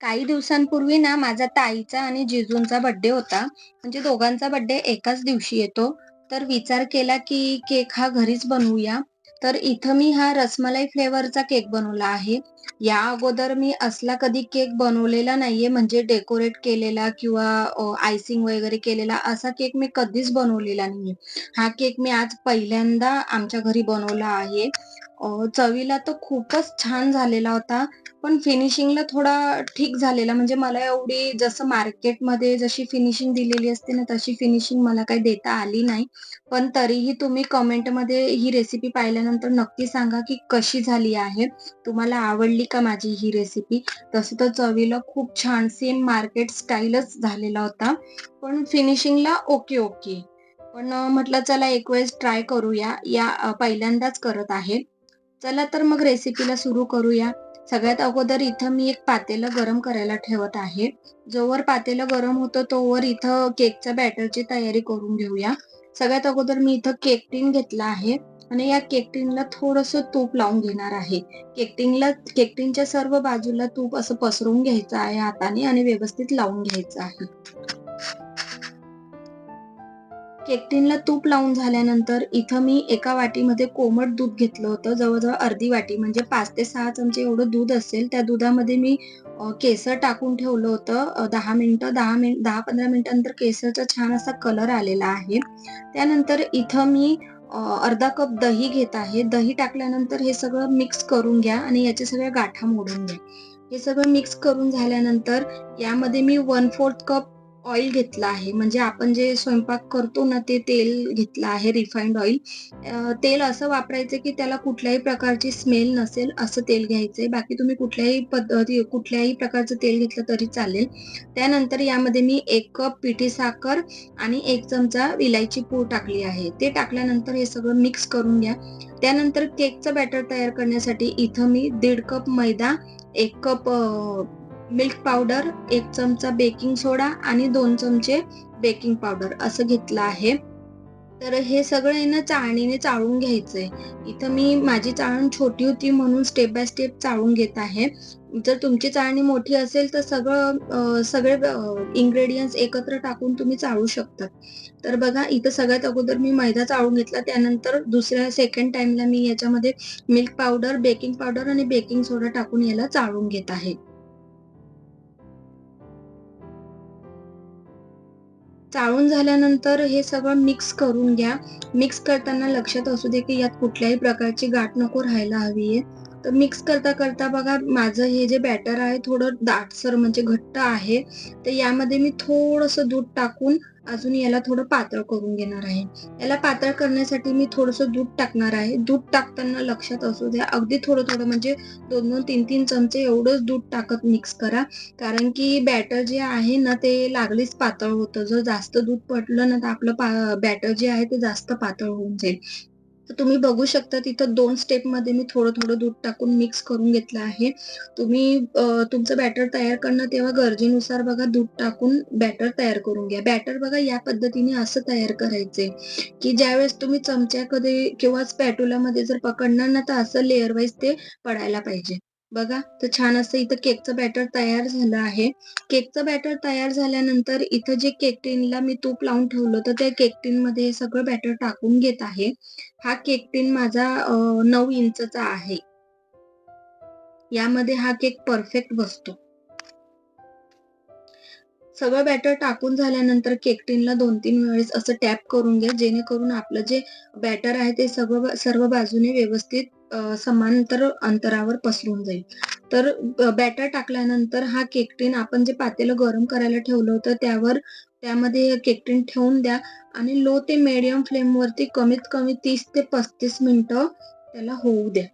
काही दिवसांपूर्वी ना माझा ताईचा आणि जिजूंचा बर्थडे होता. म्हणजे दोघांचा बर्थडे एकाच दिवशी येतो. तर विचार केला की केक हा घरीच बनवूया. तर इथं मी हा रसमलाई फ्लेवरचा केक बनवला आहे. या अगोदर मी असला कधी केक बनवलेला नाहीये म्हणजे डेकोरेट केलेला किंवा आयसिंग वगैरे केलेला असा केक मी कधीच बनवलेला नाहीये. हा केक मी आज पहिल्यांदा आमच्या घरी बनवला आहे. चवीला तर खूपच छान झालेला होता. पण फिनिशिंगला थोडा ठीक झालेला म्हणजे मला एवढी जसं मार्केटमध्ये जशी फिनिशिंग दिलेली असते ना तशी फिनिशिंग मला काही देता आली नाही. पण तरीही तुम्ही कमेंटमध्ये ही रेसिपी पाहिल्यानंतर नक्की सांगा की कशी झाली आहे. तुम्हाला आवडली का माझी ही रेसिपी? तसं तर चवीला खूप छान सेम मार्केट स्टाईलच झालेला होता. पण फिनिशिंगला ओके, ओके. पण म्हटलं चला एक वेळेस ट्राय करूया. या पहिल्यांदाच करत आहे. चला तर मग रेसिपीला सुरू करूया. सगळ्यात अगोदर इथं मी एक पातेलं गरम करायला ठेवत आहे. जोवर पातेलं गरम होतं तोवर इथं केकच्या बॅटरची तयारी करून घेऊया. सगळ्यात अगोदर मी इथं केक टीन घेतला आहे आणि या केकटिंगला टीनला थोडंसं तूप लावून घेणार आहे. केकटिंगला केकटिंगच्या सर्व बाजूला तूप असं पसरवून घ्यायचं आहे हाताने आणि व्यवस्थित लावून घ्यायचं आहे. केकटिनला तूप लावून झाल्यानंतर इथं मी एका वाटीमध्ये कोमट दूध घेतलं होतं. जवळजवळ अर्धी वाटी म्हणजे पाच ते सहा चमचे एवढं दूध असेल. त्या दुधामध्ये मी केसर टाकून ठेवलं होतं दहा मिनिटं. दहा मिनिट 10-15 मिनिटानंतर केसरचा छान असा कलर आलेला आहे. त्यानंतर इथं मी अर्धा कप दही घेत आहे. दही टाकल्यानंतर हे सगळं मिक्स करून घ्या आणि याच्या सगळ्या गाठा मोडून घ्या. हे सगळं मिक्स करून झाल्यानंतर यामध्ये मी 1/4 कप ऑइल घेतलं आहे. म्हणजे आपण जे स्वयंपाक करतो ना ते तेल घेतलं आहे रिफाईंड ऑइल. तेल असं वापरायचं की त्याला कुठल्याही प्रकारची स्मेल नसेल असं तेल घ्यायचंय. बाकी तुम्ही कुठल्याही पद्धती कुठल्याही प्रकारचं तेल घेतलं तरी चालेल. त्यानंतर यामध्ये मी एक कप पिठी साखर आणि एक चमचा इलायची पूड टाकली आहे. ते टाकल्यानंतर हे सगळं मिक्स करून घ्या. त्यानंतर केकचं बॅटर तयार करण्यासाठी इथं मी दीड कप मैदा, एक कप मिल्क पावडर, एक चमचा बेकिंग सोडा आणि दोन चमचे बेकिंग पावडर असं घेतलं आहे. तर हे सगळं आहे ना चाळणीने चाळून घ्यायचंय. इथं मी माझी चाळण छोटी होती म्हणून स्टेप बाय स्टेप चाळून घेत आहे. जर तुमची चाळणी मोठी असेल तर सगळं सगळे इंग्रेडियंट्स एकत्र टाकून तुम्ही चाळू शकतात. तर बघा इथं सगळ्यात अगोदर मी मैदा चाळून घेतला. त्यानंतर दुसऱ्या सेकंड टाईमला मी याच्यामध्ये मिल्क पावडर, बेकिंग पावडर आणि बेकिंग सोडा टाकून याला चाळून घेत आहे. चाळून झाल्यानंतर हे सगळं मिक्स करून घ्या. मिक्स करताना लक्षात असू दे की यात कुठल्याही प्रकारची गाठ नको राहायला हवी आहे. तर मिक्स करता करता बघा माझं हे जे बॅटर आहे थोडं दाटसर म्हणजे घट्ट आहे. तर यामध्ये मी थोडंसं दूध टाकून अजून याला थोडं पातळ करून घेणार आहे. याला पातळ करण्यासाठी मी थोडंसं दूध टाकणार आहे. दूध टाकताना लक्षात असू द्या अगदी थोडं-थोडं म्हणजे 2-2, 3-3 चमचे एवढंच दूध टाकत मिक्स करा. कारण की बॅटर जे आहे ना ते लागलीच पातळ होतं. जर जास्त दूध पडलं ना तर आपलं बॅटर जे आहे ते जास्त पातळ होऊन जाईल. तर तुम्ही बघू शकता तिथं 2 स्टेपमध्ये मी थोडं-थोडं दूध टाकून मिक्स करून घेतलं आहे. तुम्ही तुमचं बॅटर तयार करणं तेव्हा गरजेनुसार बघा दूध टाकून बॅटर तयार करून घ्या. बॅटर बघा या पद्धतीने असं तयार करायचंय, की ज्यावेळेस तुम्ही चमच्यामध्ये किंवा स्पॅट्युलामध्ये जर पकडणार ना तर असं लेअर वाईज ते पडायला पाहिजे. बघा तर छान असं इथं केकचं बॅटर तयार झालं आहे. केकचं बॅटर तयार झाल्यानंतर इथं जे केक टीनला मी तूप लावून ठेवलं तर त्या केक टीनमध्ये हे सगळं बॅटर टाकून घेत आहे. हा केक टीन माझा नऊ इंचचा आहे. यामध्ये हा केक परफेक्ट बसतो. सगळं बॅटर टाकून झाल्यानंतर केक टीनला 2-3 वेळेस असं टॅप करून घ्या जेणेकरून आपलं जे बॅटर आहे ते सगळं सर्व बाजूने व्यवस्थित समांतर अंतरावर पसरून जाईल. तर बॅटर टाकल्यानंतर हा केकटीन आपण जे पातेलं गरम करायला ठेवलं होतं त्यावर त्यामध्ये केकटीन ठेवून द्या आणि लो ते मीडियम फ्लेमवरती कमीत कमी तीस ते पस्तीस मिनटं त्याला होऊ द्या.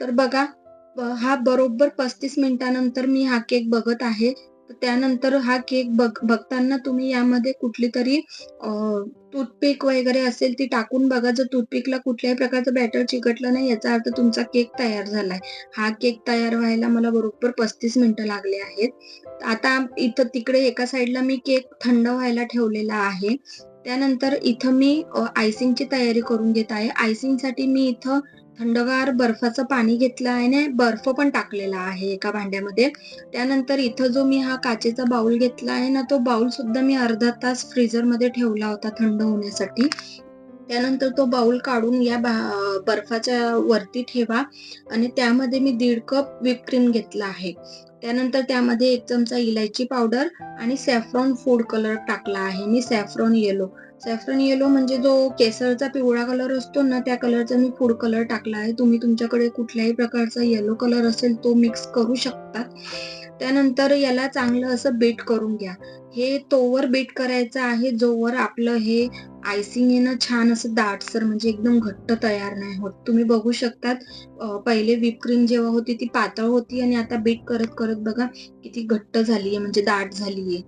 तर बघा हा बरोबर 35 मिनिटानंतर मी हा केक बघत आहे. तर त्यानंतर हा केक बघ बघताना तुम्ही यामध्ये कुठली तरी टूथपिक वगैरे असेल ती टाकून बघा. जर टूथपिकला कुठल्याही प्रकारचं बॅटर चिकटलं नाही याचा अर्थ तुमचा केक तयार झालाय. हा केक तयार व्हायला मला बरोबर 35 मिनिटं लागले आहेत. आता इथं तिकडे एका साईडला मी केक थंड व्हायला ठेवलेला आहे. त्यानंतर इथं मी आयसिंगची तयारी करून घेत आहे. आयसिंगसाठी मी इथं थंडगार बर्फाचं पाणी घेतलं आहे आणि बर्फ पण टाकलेला आहे एका भांड्यामध्ये त्यानंतर इथं जो मी हा काचेचा बाउल घेतला आहे ना तो बाउल सुद्धा मी अर्धा तास फ्रीजरमध्ये ठेवला होता थंड होण्यासाठी त्यानंतर तो बाउल काढून या बर्फाच्या वरती ठेवा आणि त्यामध्ये मी दीड कप विपक्रीम घेतला आहे. त्यानंतर त्यामध्ये एक चमचा इलायची पावडर आणि सॅफ्रॉन फूड कलर टाकला आहे. मी सॅफ्रॉन येलो. सॅफ्रन येलो म्हणजे जो केसरचा पिवळा कलर असतो ना त्या कलरचा मी फूड कलर टाकला आहे. तुम्ही तुमच्याकडे कुठल्याही प्रकारचा येलो कलर असेल तो मिक्स करू शकता. त्यानंतर याला चांगलं असं बीट करून घ्या. हे तोवर बीट करायचं आहे जोवर आपलं हे आयसिंग आहे ना छान असं दाटसर म्हणजे एकदम घट्ट तयार नाही होत. तुम्ही बघू शकतात पहिले व्हिप क्रीम जेव्हा होती ती पातळ होती आणि आता बीट करत करत बघा किती घट्ट झालीये म्हणजे दाट झालीये.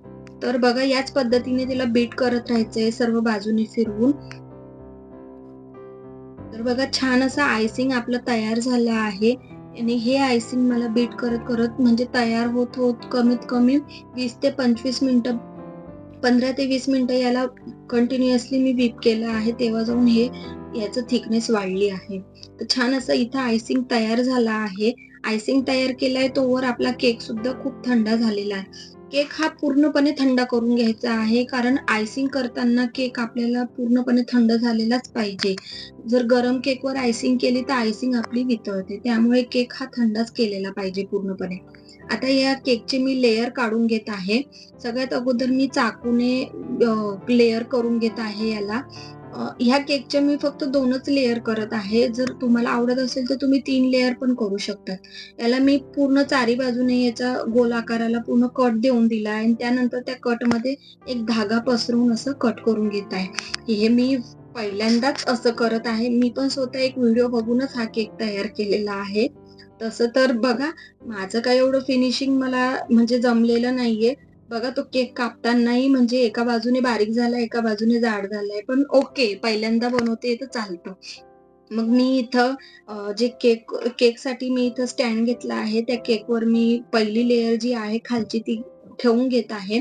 तर बघा याच पद्धतीने तिला बीट करत राहायचंय सर्व बाजूने फिरवून. तर बघा छान असं आयसिंग आपलं तयार झालं आहे. आणि हे आयसिंग मला बीट करत करत म्हणजे तयार होत होत कमीत कमी वीस ते पंचवीस मिनिटं पंधरा ते वीस मिनिटं याला कंटिन्युअसली मी बीट केलं आहे. तेव्हा जाऊन हे याचं थिकनेस वाढली आहे. तर छान असं इथं आयसिंग तयार झाला आहे. आयसिंग तयार केलाय तोवर आपला केक सुद्धा खूप थंड झालेला आहे. केक हा पूर्णपणे थंड करून घ्यायचा आहे कारण आयसिंग करताना केक आपल्याला पूर्णपणे थंड झालेलाच पाहिजे. जर गरम केकवर आयसिंग केली तर आयसिंग आपली वितळते त्यामुळे केक हा थंडच केलेला पाहिजे पूर्णपणे. आता या केकचे मी लेयर काढून घेत आहे. सगळ्यात अगोदर मी चाकूने लेयर करून घेत आहे याला. ह्या केकचे मी फक्त दोनच लेअर करत आहे. जर तुम्हाला आवडत असेल तर तुम्ही तीन लेअर पण करू शकतात. याला मी पूर्ण चारी बाजूने याचा गोल आकाराला पूर्ण कट देऊन दिला आहे. आणि त्यानंतर त्या कटमध्ये एक धागा पसरवून असं कट करून घेत आहे. हे मी पहिल्यांदाच असं करत आहे. मी पण स्वतः एक व्हिडिओ बघूनच हा केक तयार केलेला आहे. तसं तर बघा माझं काय एवढं फिनिशिंग मला म्हणजे जमलेलं नाहीये. बघा तो केक कापतानाही म्हणजे एका बाजूने बारीक झालाय एका बाजूने जाड झालाय. पण ओके पहिल्यांदा बनवते तर चालतं. मग मी इथं जे केक केकसाठी मी इथं स्टँड घेतला आहे त्या केकवर मी पहिली लेअर जी आहे खालची ती ठेवून घेत आहे.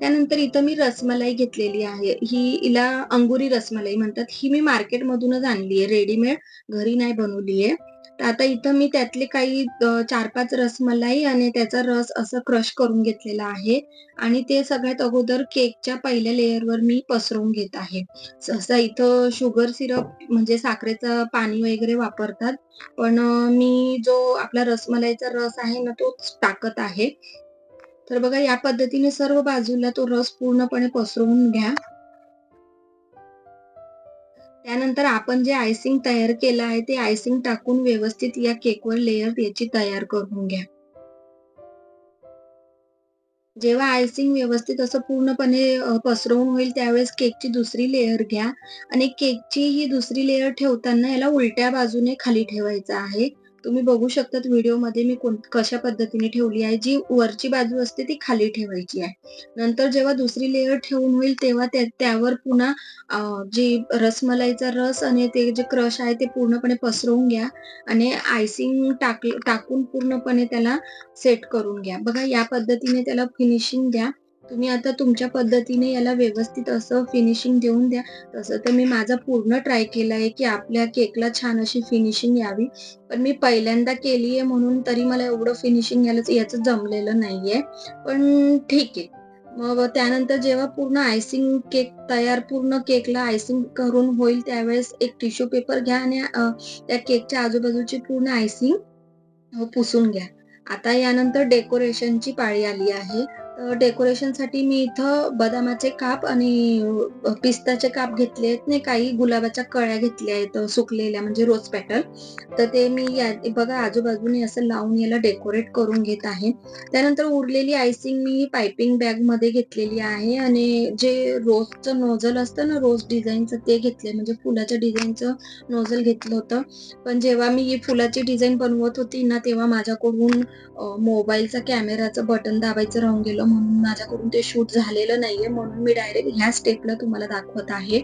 त्यानंतर इथं मी रसमलाई घेतलेली आहे. ही हिला अंगुरी रसमलाई म्हणतात. ही मी मार्केटमधूनच आणली आहे रेडीमेड घरी नाही बनवली आहे तर आता इथं मी त्यातले काही चार पाच रसमलाई आणि त्याचा रस असं क्रश करून घेतलेला आहे. आणि ते सगळ्यात अगोदर केकच्या पहिल्या लेअरवर मी पसरवून घेत आहे. सहसा इथं शुगर सिरप म्हणजे साखरेचं पाणी वगैरे वापरतात. पण मी जो आपला रसमलाईचा रस आहे ना तोच टाकत आहे. तर बघा या पद्धतीने सर्व बाजूला तो रस पूर्णपणे पसरवून घ्या. त्यानंतर आपण जे आयसिंग तयार केलं आहे ते आयसिंग टाकून व्यवस्थित या केकवर लेअर याची तयार करून घ्या. जेव्हा आयसिंग व्यवस्थित असं पूर्णपणे पसरवून होईल त्यावेळेस केकची दुसरी लेअर घ्या. आणि केकची ही दुसरी लेअर ठेवताना याला उलट्या बाजूने खाली ठेवायचं आहे. तुम्ही बघू शकतात व्हिडिओमध्ये मी कोण कशा पद्धतीने ठेवली आहे. जी वरची बाजू असते ती खाली ठेवायची आहे. नंतर जेव्हा दुसरी लेअर ठेवून होईल तेव्हा त्यावर पुन्हा जी रसमलाईचा रस आणि ते जे क्रश आहे ते पूर्णपणे पसरवून घ्या आणि आयसिंग टाक टाकून पूर्णपणे त्याला सेट करून घ्या. बघा या पद्धतीने त्याला फिनिशिंग द्या. तुम्ही आता तुमच्या पद्धतीने याला व्यवस्थित असं फिनिशिंग देऊन द्या. तसं तर मी माझा पूर्ण ट्राय केला आहे की आपल्या केकला छान अशी फिनिशिंग यावी. पण मी पहिल्यांदा केली आहे म्हणून तरी मला एवढं फिनिशिंग याला याचं जमलेलं नाहीये. पण ठीक. आहे मग त्यानंतर जेव्हा पूर्ण आयसिंग केक तयार पूर्ण केकला आयसिंग करून होईल त्यावेळेस एक टिश्यू पेपर घ्या आणि त्या केकच्या आजूबाजूची पूर्ण आयसिंग पुसून घ्या. आता यानंतर डेकोरेशनची पाळी आली आहे. डेकोरेशनसाठी मी इथं बदामाचे काप आणि पिस्ताचे काप घेतले आहेत. नाही काही गुलाबाच्या कळ्या घेतल्या आहेत सुकलेल्या म्हणजे रोज पॅटर तर ते मी बघा आजूबाजूने असं लावून याला डेकोरेट करून घेत आहे. त्यानंतर उरलेली आयसिंग मी पायपिंग बॅगमध्ये घेतलेली आहे. आणि जे रोजचं नोझल असतं ना रोज डिझाईनचं ते घेतले म्हणजे फुलाच्या डिझाईनचं नोझल घेतलं होतं. पण जेव्हा मी फुलाची डिझाईन बनवत होती ना तेव्हा माझ्याकडून मोबाईलचा कॅमेराचं बटन दाबायचं राहून गेलं. म्हणून माझ्याकडून ते शूट झालेलं नाहीये म्हणून मी डायरेक्ट ह्या स्टेपला तुम्हाला दाखवत आहे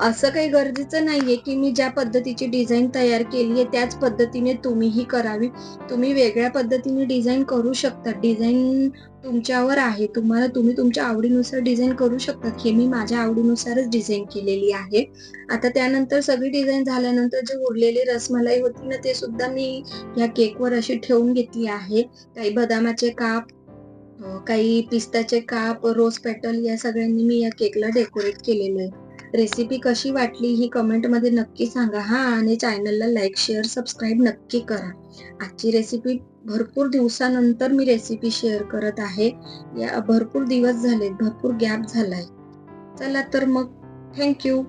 असं काही गरजेचं नाहीये, की मी ज्या पद्धतीची डिझाईन तयार केली आहे, त्याच पद्धतीने तुम्हीही करावी. तुम्ही वेगळ्या पद्धतीने डिझाईन करू शकता. डिझाईन तुमच्यावर आहे. तुम्हाला तुम्ही तुमच्या आवडीनुसार डिझाईन करू शकतात. हे मी माझ्या आवडीनुसारच डिझाईन केलेली आहे. आता त्यानंतर सगळी डिझाईन झाल्यानंतर जे उरलेली रसमलाई होती ना, ते सुद्धा मी या केकवर अशी ठेवून घेतली आहे. काही बदामाचे काप, काही पिस्ताचे काप, रोज पेटल या सगळ्यांनी मी या केकला डेकोरेट केलेलं आहे. रेसिपी कशी वाटली ही कमेंटमध्ये नक्की सांगा हां आणि चॅनलला लाईक, शेअर, सबस्क्राईब नक्की करा. आजची रेसिपी भरपूर दिवसानंतर मी रेसिपी शेअर करत आहे. या भरपूर दिवस झालेत, भरपूर गॅप झालाय. चला तर मग थँक्यू